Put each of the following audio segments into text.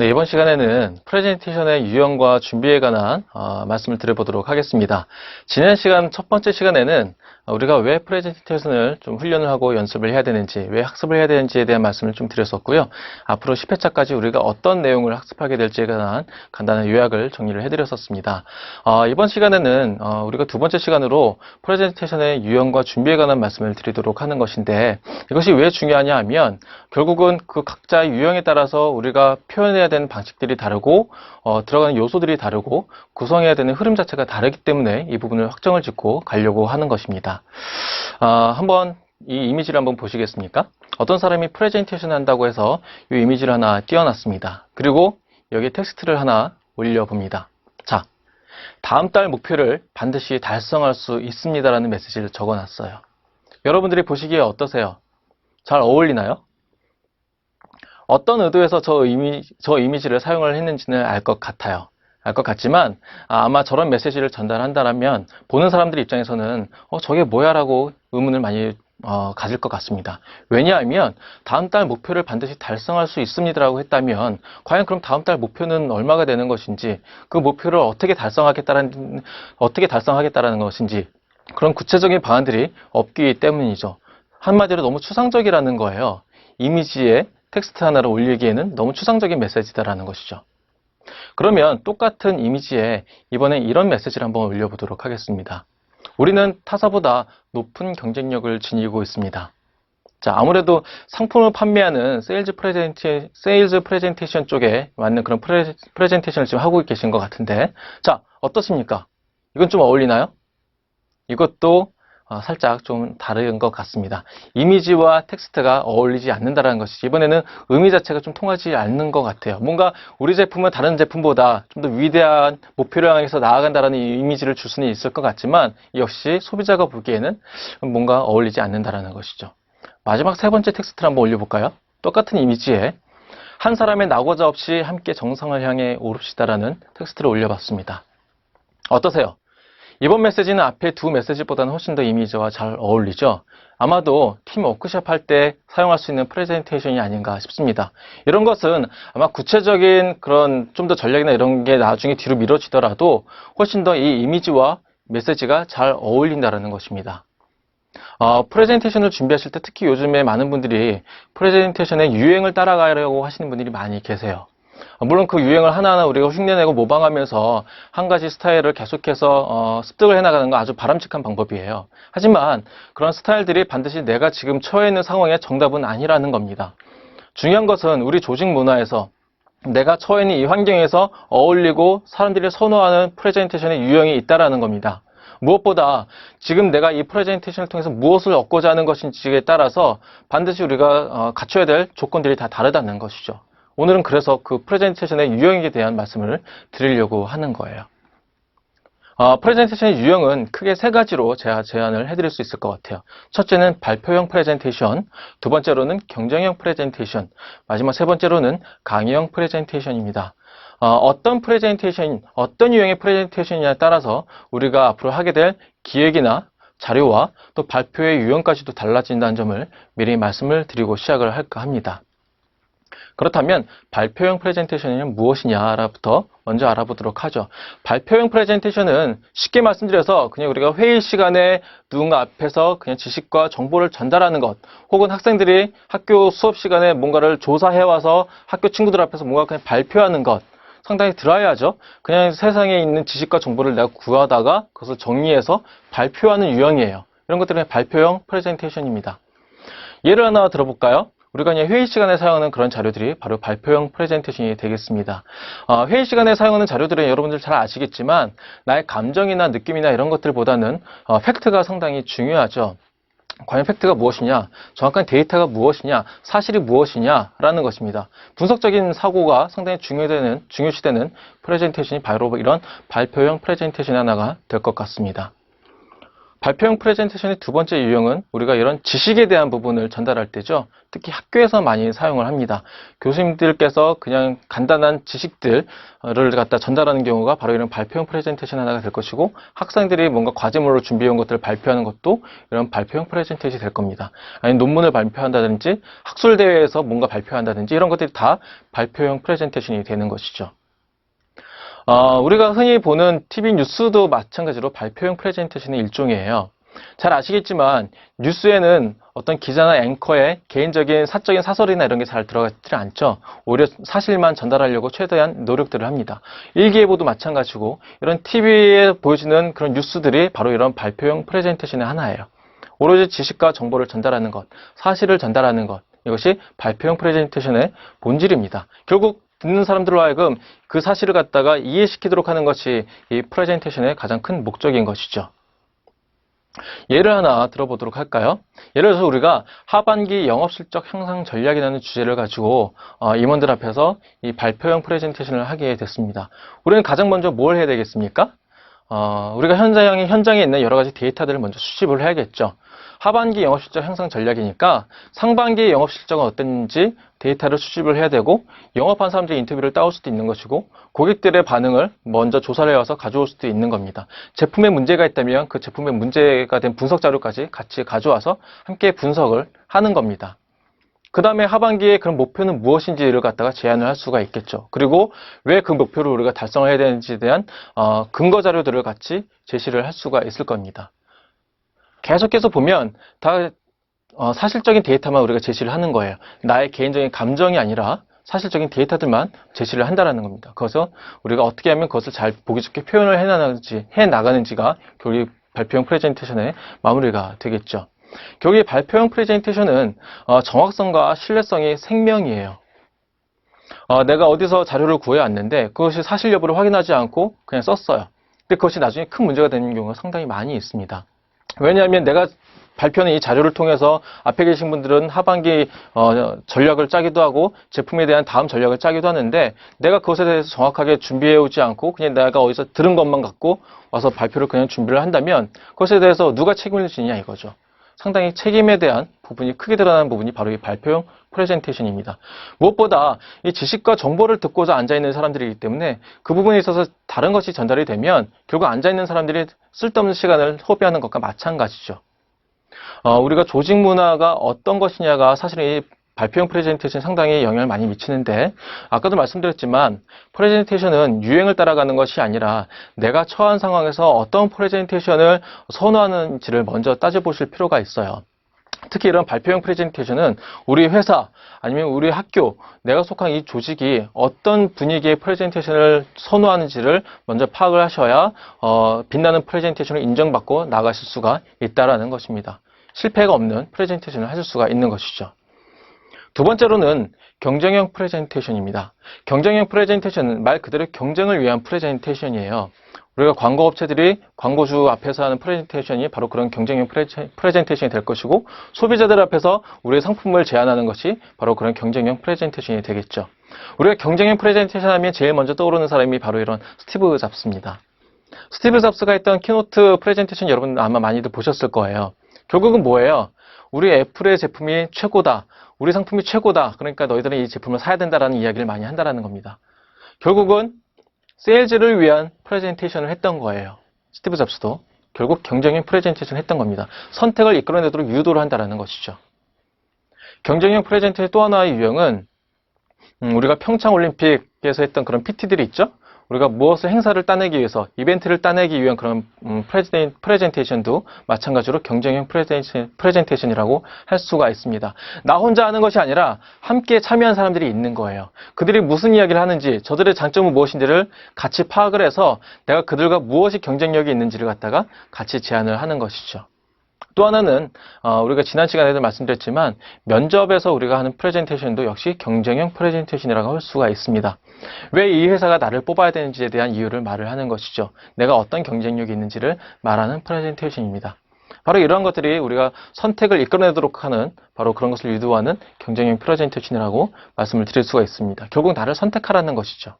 네, 이번 시간에는 프레젠테이션의 유형과 준비에 관한 어, 말씀을 드려보도록 하겠습니다. 지난 시간 첫 번째 시간에는 우리가 왜 프레젠테이션을 좀 훈련을 하고 연습을 해야 되는지, 왜 학습을 해야 되는지에 대한 말씀을 좀 드렸었고요. 앞으로 10회차까지 우리가 어떤 내용을 학습하게 될지에 관한 간단한 요약을 정리를 해드렸었습니다. 어, 이번 시간에는 어, 우리가 두 번째 시간으로 프레젠테이션의 유형과 준비에 관한 말씀을 드리도록 하는 것인데 이것이 왜 중요하냐 하면 결국은 그 각자의 유형에 따라서 우리가 표현해야 되는 방식들이 다르고 어, 들어가는 요소들이 다르고 구성해야 되는 흐름 자체가 다르기 때문에 이 부분을 확정을 짓고 가려고 하는 것입니다. 아, 한번 이 이미지를 한번 보시겠습니까? 어떤 사람이 프레젠테이션 한다고 해서 이 이미지를 하나 띄워놨습니다. 그리고 여기 텍스트를 하나 올려봅니다. 자, 다음 달 목표를 반드시 달성할 수 있습니다라는 메시지를 적어놨어요. 여러분들이 보시기에 어떠세요? 잘 어울리나요? 어떤 의도에서 저, 이미, 저 이미지를 사용을 했는지는 알 것 같아요. 알것 같지만 아, 아마 저런 메시지를 전달한다면 보는 사람들 입장에서는 어, 저게 뭐야라고 의문을 많이 어, 가질 것 같습니다. 왜냐하면 다음 달 목표를 반드시 달성할 수 있습니다라고 했다면 과연 그럼 다음 달 목표는 얼마가 되는 것인지 그 목표를 어떻게 달성하겠다는 어떻게 달성하겠다라는 것인지 그런 구체적인 방안들이 없기 때문이죠. 한마디로 너무 추상적이라는 거예요. 이미지에 텍스트 하나를 올리기에는 너무 추상적인 메시지다라는 것이죠. 그러면 똑같은 이미지에 이번엔 이런 메시지를 한번 올려보도록 하겠습니다. 우리는 타사보다 높은 경쟁력을 지니고 있습니다. 자, 아무래도 상품을 판매하는 세일즈 프레젠테, 세일즈 프레젠테이션 쪽에 맞는 그런 프레, 프레젠테이션을 지금 하고 계신 것 같은데. 자, 어떻습니까? 이건 좀 어울리나요? 이것도 어, 살짝 좀 다른 것 같습니다. 이미지와 텍스트가 어울리지 않는다는 것이 이번에는 의미 자체가 좀 통하지 않는 것 같아요. 뭔가 우리 제품은 다른 제품보다 좀 더 위대한 목표를 향해서 나아간다는 이미지를 줄 수는 있을 것 같지만 역시 소비자가 보기에는 뭔가 어울리지 않는다는 것이죠. 마지막 세 번째 텍스트를 한번 올려볼까요? 똑같은 이미지에 한 사람의 낙오자 없이 함께 정상을 향해 오릅시다라는 텍스트를 올려봤습니다. 어떠세요? 이번 메시지는 앞에 두 메시지보다는 훨씬 더 이미지와 잘 어울리죠. 아마도 팀 워크숍 할 때 사용할 수 있는 프레젠테이션이 아닌가 싶습니다. 이런 것은 아마 구체적인 그런 좀 더 전략이나 이런 게 나중에 뒤로 미뤄지더라도 훨씬 더 이 이미지와 메시지가 잘 어울린다는 것입니다. 어, 프레젠테이션을 준비하실 때 특히 요즘에 많은 분들이 프레젠테이션의 유행을 따라가려고 하시는 분들이 많이 계세요. 물론 그 유행을 하나하나 우리가 흉내내고 모방하면서 한 가지 스타일을 계속해서 어, 습득을 해나가는 건 아주 바람직한 방법이에요. 하지만 그런 스타일들이 반드시 내가 지금 처해 있는 상황의 정답은 아니라는 겁니다. 중요한 것은 우리 조직 문화에서 내가 처해 있는 이 환경에서 어울리고 사람들이 선호하는 프레젠테이션의 유형이 있다라는 겁니다. 무엇보다 지금 내가 이 프레젠테이션을 통해서 무엇을 얻고자 하는 것인지에 따라서 반드시 우리가 어, 갖춰야 될 조건들이 다 다르다는 것이죠. 오늘은 그래서 그 프레젠테이션의 유형에 대한 말씀을 드리려고 하는 거예요. 어, 프레젠테이션의 유형은 크게 세 가지로 제가 제안을 해드릴 수 있을 것 같아요. 첫째는 발표형 프레젠테이션, 두 번째로는 경쟁형 프레젠테이션, 마지막 세 번째로는 강의형 프레젠테이션입니다. 어, 떤 프레젠테이션, 어떤 유형의 프레젠테이션이냐에 따라서 우리가 앞으로 하게 될 기획이나 자료와 또 발표의 유형까지도 달라진다는 점을 미리 말씀을 드리고 시작을 할까 합니다. 그렇다면 발표형 프레젠테이션은 무엇이냐부터 먼저 알아보도록 하죠. 발표형 프레젠테이션은 쉽게 말씀드려서 그냥 우리가 회의 시간에 누군가 앞에서 그냥 지식과 정보를 전달하는 것, 혹은 학생들이 학교 수업 시간에 뭔가를 조사해 와서 학교 친구들 앞에서 뭔가 그냥 발표하는 것, 상당히 드라이하죠. 그냥 세상에 있는 지식과 정보를 내가 구하다가 그것을 정리해서 발표하는 유형이에요. 이런 것들은 발표형 프레젠테이션입니다. 예를 하나 들어볼까요? 우리가 그냥 회의 시간에 사용하는 그런 자료들이 바로 발표형 프레젠테이션이 되겠습니다. 어, 회의 시간에 사용하는 자료들은 여러분들 잘 아시겠지만 나의 감정이나 느낌이나 이런 것들보다는 어, 팩트가 상당히 중요하죠. 과연 팩트가 무엇이냐, 정확한 데이터가 무엇이냐, 사실이 무엇이냐라는 것입니다. 분석적인 사고가 상당히 중요되는, 중요시되는 프레젠테이션이 바로 이런 발표형 프레젠테이션 하나가 될 것 같습니다. 발표형 프레젠테이션의 두 번째 유형은 우리가 이런 지식에 대한 부분을 전달할 때죠. 특히 학교에서 많이 사용을 합니다. 교수님들께서 그냥 간단한 지식들을 갖다 전달하는 경우가 바로 이런 발표형 프레젠테이션 하나가 될 것이고 학생들이 뭔가 과제물로 준비해 온 것들을 발표하는 것도 이런 발표형 프레젠테이션이 될 겁니다. 아니 논문을 발표한다든지 학술 대회에서 뭔가 발표한다든지 이런 것들이 다 발표형 프레젠테이션이 되는 것이죠. 어, 우리가 흔히 보는 TV 뉴스도 마찬가지로 발표형 프레젠테이션의 일종이에요. 잘 아시겠지만 뉴스에는 어떤 기자나 앵커의 개인적인 사적인 사설이나 이런 게 잘 들어가지 않죠. 오히려 사실만 전달하려고 최대한 노력들을 합니다. 일기예보도 마찬가지고 이런 TV에 보여지는 그런 뉴스들이 바로 이런 발표형 프레젠테이션의 하나예요. 오로지 지식과 정보를 전달하는 것, 사실을 전달하는 것, 이것이 발표형 프레젠테이션의 본질입니다. 결국 듣는 사람들로 하여금 그 사실을 갖다가 이해시키도록 하는 것이 이 프레젠테이션의 가장 큰 목적인 것이죠. 예를 하나 들어보도록 할까요? 예를 들어서 우리가 하반기 영업실적 향상 전략이라는 주제를 가지고 어, 임원들 앞에서 이 발표형 프레젠테이션을 하게 됐습니다. 우리는 가장 먼저 뭘 해야 되겠습니까? 어, 우리가 현장에, 현장에 있는 여러 가지 데이터들을 먼저 수집을 해야겠죠. 하반기 영업실적 향상 전략이니까 상반기 영업실적은 어땠는지 데이터를 수집을 해야 되고 영업한 사람들의 인터뷰를 따올 수도 있는 것이고 고객들의 반응을 먼저 조사를 해와서 가져올 수도 있는 겁니다. 제품에 문제가 있다면 그 제품에 문제가 된 분석 자료까지 같이 가져와서 함께 분석을 하는 겁니다. 그 다음에 하반기에 그런 목표는 무엇인지를 갖다가 제안을 할 수가 있겠죠. 그리고 왜 그 목표를 우리가 달성을 해야 되는지에 대한 어, 근거 자료들을 같이 제시를 할 수가 있을 겁니다. 계속해서 보면 다 어, 사실적인 데이터만 우리가 제시를 하는 거예요. 나의 개인적인 감정이 아니라 사실적인 데이터들만 제시를 한다라는 겁니다. 그래서 우리가 어떻게 하면 그것을 잘 보기 좋게 표현을 해 나가는지 해 나가는지가 결국 발표형 프레젠테이션의 마무리가 되겠죠. 결국 발표형 프레젠테이션은 어, 정확성과 신뢰성이 생명이에요. 어, 내가 어디서 자료를 구해왔는데 그것이 사실 여부를 확인하지 않고 그냥 썼어요. 근데 그것이 나중에 큰 문제가 되는 경우가 상당히 많이 있습니다. 왜냐하면 내가 발표는 이 자료를 통해서 앞에 계신 분들은 하반기 어, 전략을 짜기도 하고 제품에 대한 다음 전략을 짜기도 하는데 내가 그것에 대해서 정확하게 준비해 오지 않고 그냥 내가 어디서 들은 것만 갖고 와서 발표를 그냥 준비를 한다면 그것에 대해서 누가 책임을 지냐 이거죠. 상당히 책임에 대한 부분이 크게 드러나는 부분이 바로 이 발표용 프레젠테이션입니다. 무엇보다 이 지식과 정보를 듣고자 앉아있는 사람들이기 때문에 그 부분에 있어서 다른 것이 전달이 되면 결국 앉아있는 사람들이 쓸데없는 시간을 소비하는 것과 마찬가지죠. 어, 우리가 조직 문화가 어떤 것이냐가 사실은 이 발표형 프레젠테이션 상당히 영향을 많이 미치는데 아까도 말씀드렸지만 프레젠테이션은 유행을 따라가는 것이 아니라 내가 처한 상황에서 어떤 프레젠테이션을 선호하는지를 먼저 따져보실 필요가 있어요. 특히 이런 발표형 프레젠테이션은 우리 회사 아니면 우리 학교 내가 속한 이 조직이 어떤 분위기의 프레젠테이션을 선호하는지를 먼저 파악을 하셔야 어, 빛나는 프레젠테이션을 인정받고 나가실 수가 있다라는 것입니다. 실패가 없는 프레젠테이션을 하실 수가 있는 것이죠. 두 번째로는 경쟁형 프레젠테이션입니다. 경쟁형 프레젠테이션은 말 그대로 경쟁을 위한 프레젠테이션이에요. 우리가 광고 업체들이 광고주 앞에서 하는 프레젠테이션이 바로 그런 경쟁형 프레젠테이션이 될 것이고 소비자들 앞에서 우리의 상품을 제안하는 것이 바로 그런 경쟁형 프레젠테이션이 되겠죠. 우리가 경쟁형 프레젠테이션 하면 제일 먼저 떠오르는 사람이 바로 이런 스티브 잡스입니다. 스티브 잡스가 했던 키노트 프레젠테이션 여러분 아마 많이들 보셨을 거예요. 결국은 뭐예요? 우리 애플의 제품이 최고다. 우리 상품이 최고다. 그러니까 너희들은 이 제품을 사야 된다라는 이야기를 많이 한다라는 겁니다. 결국은 세일즈를 위한 프레젠테이션을 했던 거예요. 스티브 잡스도 결국 경쟁형 프레젠테이션 을 했던 겁니다. 선택을 이끌어내도록 유도를 한다라는 것이죠. 경쟁형 프레젠테이션 또 하나의 유형은 음, 우리가 평창 올림픽에서 했던 그런 PT들이 있죠. 우리가 무엇을 행사를 따내기 위해서 이벤트를 따내기 위한 그런 음, 프레젠테이션도 마찬가지로 경쟁형 프레젠테이션, 이라고 할 수가 있습니다. 나 혼자 하는 것이 아니라 함께 참여한 사람들이 있는 거예요. 그들이 무슨 이야기를 하는지 저들의 장점은 무엇인지를 같이 파악을 해서 내가 그들과 무엇이 경쟁력이 있는지를 갖다가 같이 제안을 하는 것이죠. 또 하나는 어, 우리가 지난 시간에도 말씀드렸지만 면접에서 우리가 하는 프레젠테이션도 역시 경쟁형 프레젠테이션이라고 할 수가 있습니다. 왜 이 회사가 나를 뽑아야 되는지에 대한 이유를 말을 하는 것이죠. 내가 어떤 경쟁력이 있는지를 말하는 프레젠테이션입니다. 바로 이러한 것들이 우리가 선택을 이끌어내도록 하는 바로 그런 것을 유도하는 경쟁형 프레젠테이션이라고 말씀을 드릴 수가 있습니다. 결국 나를 선택하라는 것이죠.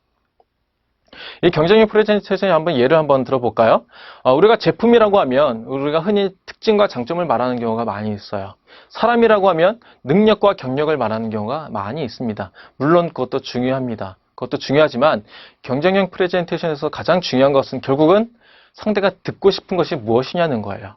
이 경쟁력 프레젠테이션에 한번 예를 한번 들어볼까요? 어, 우리가 제품이라고 하면 우리가 흔히 특징과 장점을 말하는 경우가 많이 있어요. 사람이라고 하면 능력과 경력을 말하는 경우가 많이 있습니다. 물론 그것도 중요합니다. 그것도 중요하지만 경쟁형 프레젠테이션에서 가장 중요한 것은 결국은 상대가 듣고 싶은 것이 무엇이냐는 거예요.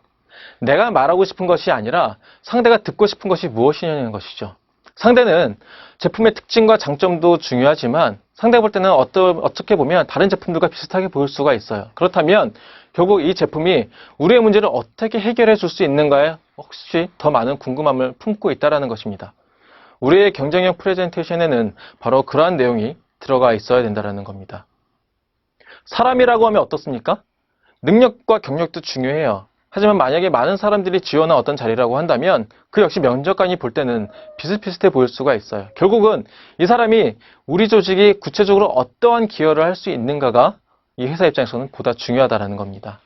내가 말하고 싶은 것이 아니라 상대가 듣고 싶은 것이 무엇이냐는 것이죠. 상대는 제품의 특징과 장점도 중요하지만 상대가 볼 때는 어떠, 어떻게 보면 다른 제품들과 비슷하게 보일 수가 있어요. 그렇다면 결국 이 제품이 우리의 문제를 어떻게 해결해 줄 수 있는가에 혹시 더 많은 궁금함을 품고 있다는 것입니다. 우리의 경쟁력 프레젠테이션에는 바로 그러한 내용이 들어가 있어야 된다는 겁니다. 사람이라고 하면 어떻습니까? 능력과 경력도 중요해요. 하지만 만약에 많은 사람들이 지원한 어떤 자리라고 한다면 그 역시 면접관이 볼 때는 비슷비슷해 보일 수가 있어요. 결국은 이 사람이 우리 조직이 구체적으로 어떠한 기여를 할 수 있는가가 이 회사 입장에서는 보다 중요하다는 겁니다.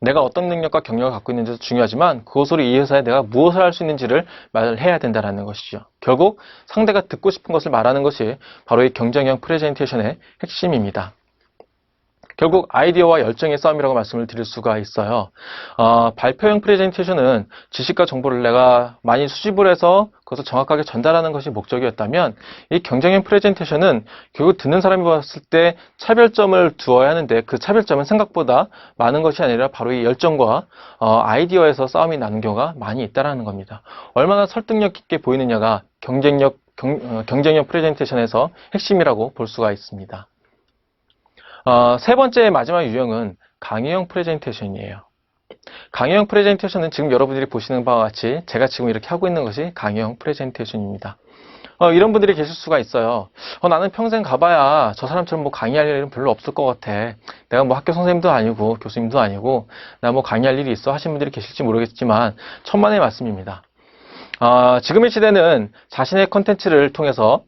내가 어떤 능력과 경력을 갖고 있는지도 중요하지만 그것으로 이 회사에 내가 무엇을 할 수 있는지를 말을 해야 된다는 것이죠. 결국 상대가 듣고 싶은 것을 말하는 것이 바로 이 경쟁형 프레젠테이션의 핵심입니다. 결국 아이디어와 열정의 싸움이라고 말씀을 드릴 수가 있어요. 어, 발표형 프레젠테이션은 지식과 정보를 내가 많이 수집을 해서 그것을 정확하게 전달하는 것이 목적이었다면 이 경쟁형 프레젠테이션은 결국 듣는 사람이 봤을 때 차별점을 두어야 하는데 그 차별점은 생각보다 많은 것이 아니라 바로 이 열정과 어, 아이디어에서 싸움이 나는 경우가 많이 있다는 겁니다. 얼마나 설득력 있게 보이느냐가 경쟁력 경, 어, 경쟁력 프레젠테이션에서 핵심이라고 볼 수가 있습니다. 어, 세 번째 마지막 유형은 강의형 프레젠테이션이에요. 강의형 프레젠테이션은 지금 여러분들이 보시는 바와 같이 제가 지금 이렇게 하고 있는 것이 강의형 프레젠테이션입니다. 어, 이런 분들이 계실 수가 있어요. 어, 나는 평생 가봐야 저 사람처럼 뭐 강의할 일은 별로 없을 것 같아. 내가 뭐 학교 선생님도 아니고 교수님도 아니고 나 뭐 강의할 일이 있어 하신 분들이 계실지 모르겠지만 천만의 말씀입니다. 어, 지금의 시대는 자신의 컨텐츠를 통해서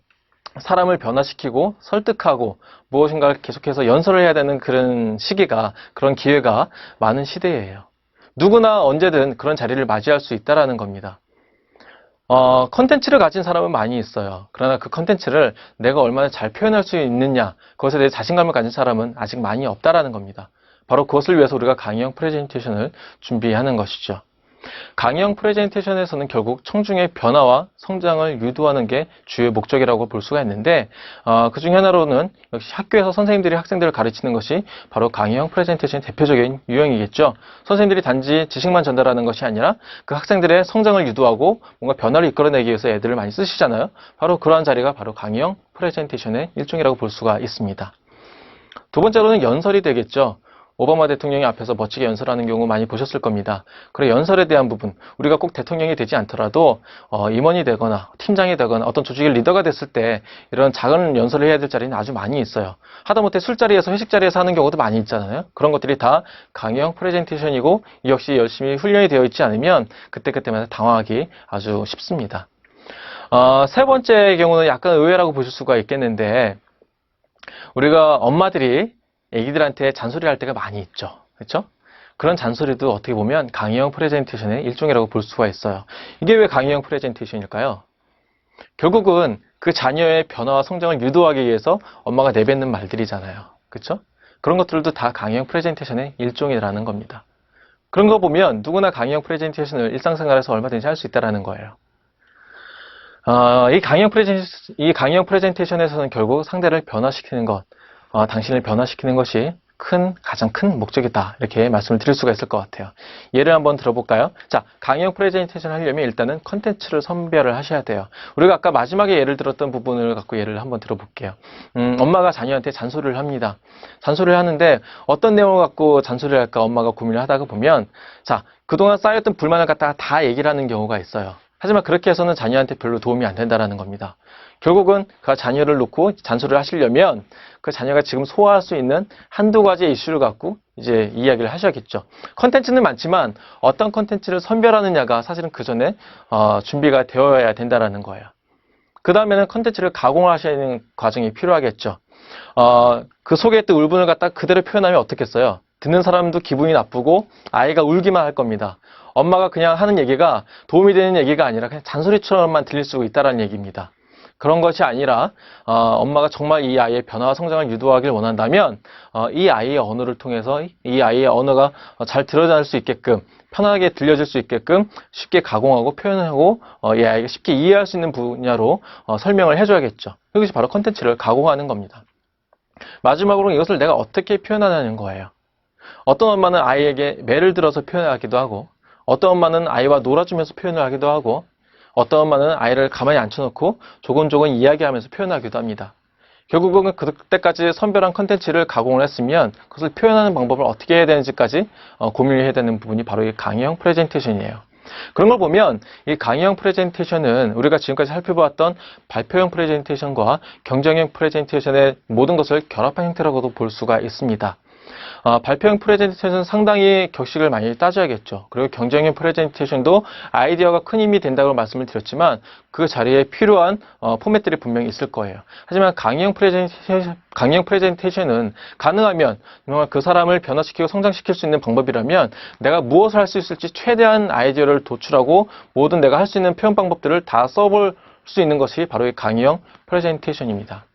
사람을 변화시키고 설득하고 무엇인가를 계속해서 연설을 해야 되는 그런 시기가 그런 기회가 많은 시대예요. 누구나 언제든 그런 자리를 맞이할 수 있다라는 겁니다. 어, 컨텐츠를 가진 사람은 많이 있어요. 그러나 그 컨텐츠를 내가 얼마나 잘 표현할 수 있느냐, 그것에 대해 자신감을 가진 사람은 아직 많이 없다라는 겁니다. 바로 그것을 위해서 우리가 강의형 프레젠테이션을 준비하는 것이죠. 강의형 프레젠테이션에서는 결국 청중의 변화와 성장을 유도하는 게 주요 목적이라고 볼 수가 있는데 어, 그 중에 하나로는 역시 학교에서 선생님들이 학생들을 가르치는 것이 바로 강의형 프레젠테이션의 대표적인 유형이겠죠. 선생님들이 단지 지식만 전달하는 것이 아니라 그 학생들의 성장을 유도하고 뭔가 변화를 이끌어내기 위해서 애들을 많이 쓰시잖아요. 바로 그러한 자리가 바로 강의형 프레젠테이션의 일종이라고 볼 수가 있습니다. 두 번째로는 연설이 되겠죠. 오바마 대통령이 앞에서 멋지게 연설하는 경우 많이 보셨을 겁니다. 그래 연설에 대한 부분 우리가 꼭 대통령이 되지 않더라도 어, 임원이 되거나 팀장이 되거나 어떤 조직의 리더가 됐을 때 이런 작은 연설을 해야 될 자리는 아주 많이 있어요. 하다못해 술자리에서 회식 자리에서 하는 경우도 많이 있잖아요. 그런 것들이 다 강의형 프레젠테이션이고 이 역시 열심히 훈련이 되어 있지 않으면 그때그때마다 당황하기 아주 쉽습니다. 어, 세 번째 경우는 약간 의외라고 보실 수가 있겠는데 우리가 엄마들이 애기들한테 잔소리할 때가 많이 있죠. 그렇죠? 그런 잔소리도 어떻게 보면 강의형 프레젠테이션의 일종이라고 볼 수가 있어요. 이게 왜 강의형 프레젠테이션일까요? 결국은 그 자녀의 변화와 성장을 유도하기 위해서 엄마가 내뱉는 말들이잖아요. 그렇죠? 그런 것들도 다 강의형 프레젠테이션의 일종이라는 겁니다. 그런 거 보면 누구나 강의형 프레젠테이션을 일상생활에서 얼마든지 할 수 있다는 거예요. 어, 이 강의형 프레젠 이 강의형 프레젠테이션에서는 결국 상대를 변화시키는 것, 어, 당신을 변화시키는 것이 큰 가장 큰 목적이다 이렇게 말씀을 드릴 수가 있을 것 같아요. 예를 한번 들어볼까요? 자, 강의형 프레젠테이션 하려면 일단은 컨텐츠를 선별을 하셔야 돼요. 우리가 아까 마지막에 예를 들었던 부분을 갖고 예를 한번 들어볼게요. 음, 엄마가 자녀한테 잔소리를 합니다. 잔소리를 하는데 어떤 내용을 갖고 잔소리를 할까 엄마가 고민을 하다가 보면 자, 그동안 쌓였던 불만을 갖다가 다 얘기를 하는 경우가 있어요. 하지만 그렇게 해서는 자녀한테 별로 도움이 안 된다는 겁니다. 결국은 그 자녀를 놓고 잔소리를 하시려면 그 자녀가 지금 소화할 수 있는 한두 가지의 이슈를 갖고 이제 이야기를 하셔야겠죠. 컨텐츠는 많지만 어떤 컨텐츠를 선별하느냐가 사실은 그 전에 어, 준비가 되어야 된다는 거예요. 그 다음에는 컨텐츠를 가공하시는 과정이 필요하겠죠. 어, 그 속에 있던 울분을 갖다 그대로 표현하면 어떻겠어요? 듣는 사람도 기분이 나쁘고 아이가 울기만 할 겁니다. 엄마가 그냥 하는 얘기가 도움이 되는 얘기가 아니라 그냥 잔소리처럼만 들릴 수 있다는 얘기입니다. 그런 것이 아니라 어, 엄마가 정말 이 아이의 변화와 성장을 유도하길 원한다면 어, 이 아이의 언어를 통해서 이- 이 아이의 언어가 어, 잘 드러날 수 있게끔 편하게 들려질 수 있게끔 쉽게 가공하고 표현하고 어, 이 아이가 쉽게 이해할 수 있는 분야로 어, 설명을 해줘야겠죠. 이것이 바로 컨텐츠를 가공하는 겁니다. 마지막으로 이것을 내가 어떻게 표현하냐는 거예요. 어떤 엄마는 아이에게 매를 들어서 표현하기도 하고 어떤 엄마는 아이와 놀아주면서 표현을 하기도 하고 어떤 엄마는 아이를 가만히 앉혀놓고 조곤조곤 이야기하면서 표현하기도 합니다. 결국은 그때까지 선별한 컨텐츠를 가공을 했으면 그것을 표현하는 방법을 어떻게 해야 되는지까지 어, 고민을 해야 되는 부분이 바로 이 강의형 프레젠테이션이에요. 그런 걸 보면 이 강의형 프레젠테이션은 우리가 지금까지 살펴보았던 발표형 프레젠테이션과 경쟁형 프레젠테이션의 모든 것을 결합한 형태라고도 볼 수가 있습니다. 어, 발표형 프레젠테이션은 상당히 격식을 많이 따져야겠죠. 그리고 경쟁형 프레젠테이션도 아이디어가 큰 힘이 된다고 말씀을 드렸지만 그 자리에 필요한 어, 포맷들이 분명히 있을 거예요. 하지만 강의형 프레젠테이션, 강의형 프레젠테이션은 가능하면 정말 그 사람을 변화시키고 성장시킬 수 있는 방법이라면 내가 무엇을 할 수 있을지 최대한 아이디어를 도출하고 모든 내가 할 수 있는 표현 방법들을 다 써볼 수 있는 것이 바로 이 강의형 프레젠테이션입니다.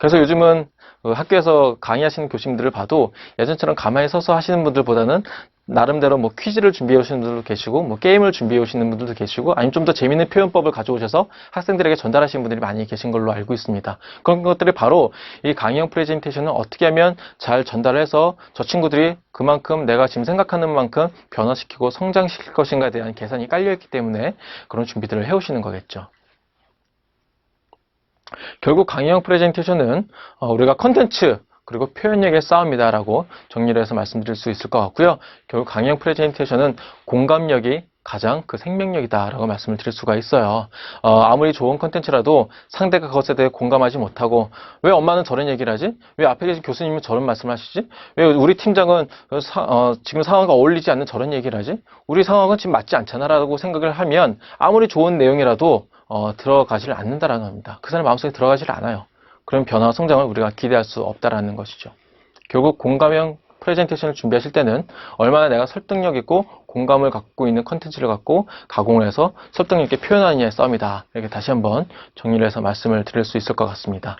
그래서 요즘은 그 학교에서 강의하시는 교수님들을 봐도 예전처럼 가만히 서서 하시는 분들보다는 나름대로 뭐 퀴즈를 준비해 오시는 분들도 계시고 뭐 게임을 준비해 오시는 분들도 계시고 아니면 좀 더 재밌는 표현법을 가져오셔서 학생들에게 전달하시는 분들이 많이 계신 걸로 알고 있습니다. 그런 것들이 바로 이 강의형 프레젠테이션을 어떻게 하면 잘 전달해서 저 친구들이 그만큼 내가 지금 생각하는 만큼 변화시키고 성장시킬 것인가에 대한 계산이 깔려있기 때문에 그런 준비들을 해오시는 거겠죠. 결국 강의형 프레젠테이션은 어, 우리가 컨텐츠 그리고 표현력의 싸움이다라고 정리를 해서 말씀드릴 수 있을 것 같고요. 결국 강의형 프레젠테이션은 공감력이 가장 그 생명력이다라고 말씀을 드릴 수가 있어요. 어, 아무리 좋은 컨텐츠라도 상대가 그것에 대해 공감하지 못하고 왜 엄마는 저런 얘기를 하지? 왜 앞에 계신 교수님은 저런 말씀을 하시지? 왜 우리 팀장은 그 사- 어, 지금 상황과 어울리지 않는 저런 얘기를 하지? 우리 상황은 지금 맞지 않잖아라고 생각을 하면 아무리 좋은 내용이라도 어, 들어가지를 않는다라는 겁니다. 그 사람 마음속에 들어가지를 않아요. 그런 변화와 성장을 우리가 기대할 수 없다라는 것이죠. 결국 공감형 프레젠테이션을 준비하실 때는 얼마나 내가 설득력 있고 공감을 갖고 있는 컨텐츠를 갖고 가공을 해서 설득력 있게 표현하느냐의 싸움이다. 이렇게 다시 한번 정리를 해서 말씀을 드릴 수 있을 것 같습니다.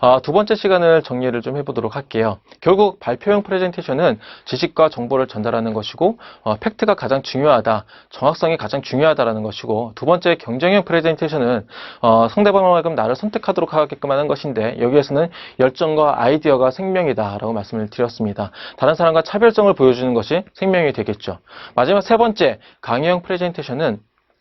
아, 두 번째 시간을 정리를 좀 해보도록 할게요. 결국 발표형 프레젠테이션은 지식과 정보를 전달하는 것이고 어, 팩트가 가장 중요하다. 정확성이 가장 중요하다라는 것이고 두 번째 경쟁형 프레젠테이션은 어, 상대방만큼 나를 선택하도록 하게끔 하는 것인데 여기에서는 열정과 아이디어가 생명이다라고 말씀을 드렸습니다. 다른 사람과 차별성을 보여주는 것이 생명이 되겠죠. 마지막 세 번째 강의형 프레젠테이션은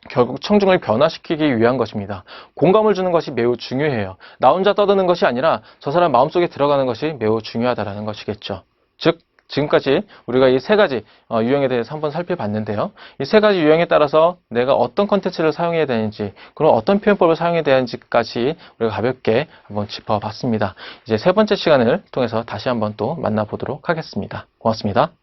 결국 청중을 변화시키기 위한 것입니다. 공감을 주는 것이 매우 중요해요. 나 혼자 떠드는 것이 아니라 저 사람 마음속에 들어가는 것이 매우 중요하다라는 것이겠죠. 즉 지금까지 우리가 이 세 가지 어, 유형에 대해서 한번 살펴봤는데요. 이 세 가지 유형에 따라서 내가 어떤 컨텐츠를 사용해야 되는지, 그럼 어떤 표현법을 사용해야 되는지까지 우리가 가볍게 한번 짚어봤습니다. 이제 세 번째 시간을 통해서 다시 한번 또 만나보도록 하겠습니다. 고맙습니다.